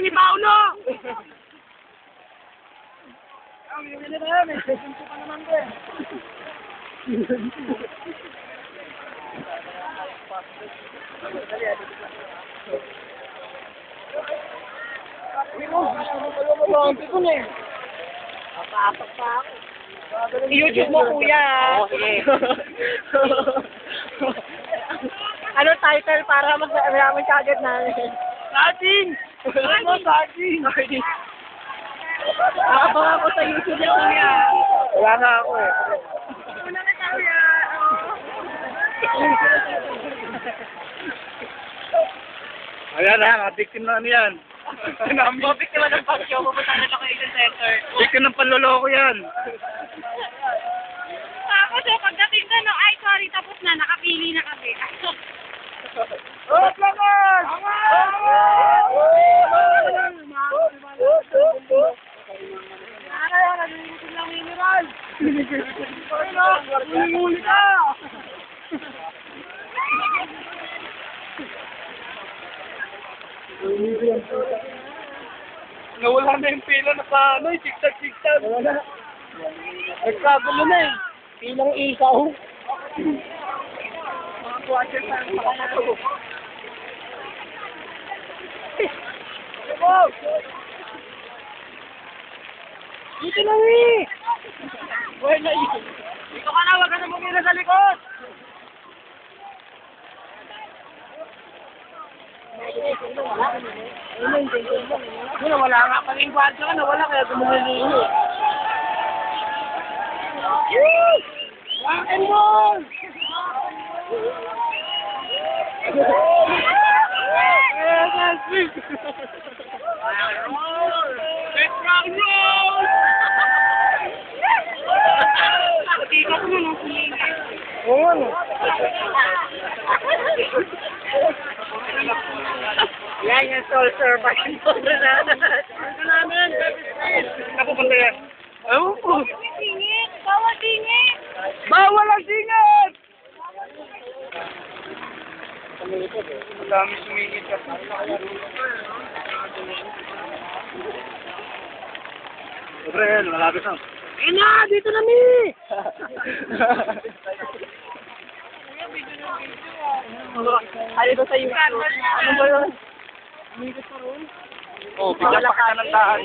ni Paulo! Ang yung na yan, pa naman ko eh. Papasok pa ako. I-YouTube mo, kuya. Oo, sige. ano title para mag-mayaman ka agad namin? Dating! Ano, saging? Nakabang ako sa YouTube niya, kuya. Wala na ako eh. Una na kuya. Ayan na, victim na ano yan. Mabik naman ng pagkyo, pupunta na sa Asian Center. Victim ng panloloko yan. Tapos eh, pagdating ka no, ay sorry, tapos na, nakapili na kami. Oh, laman! Kaya naglilitin lang mineral. Huli ka! Nawala na yung pila na sa ano, zigzag-zigzag. Wala. Nagkagulo na eh. Pilang isaw. Mga kuwasya sa mga to. Dito na eh! Wala yun. Dito ka na, wag ka na bumila sa likod! Ano, wala nga pa rin kwarto ka na, wala kaya gumulilo. Woo! Rock and roll! Yes, yes, please. Oo, ano? Yan yung soul survival na. Ano namin? Napupunta yan. Ewan ko. Singit! Bawal singit! Bawal ang singat! Ang dami sumingit ka. Sobre yan, malapit na. Ayun na, dito na mi! Ano ba sa YouTube? Ano ba yun? Oh, bigyan pa kita ng daan.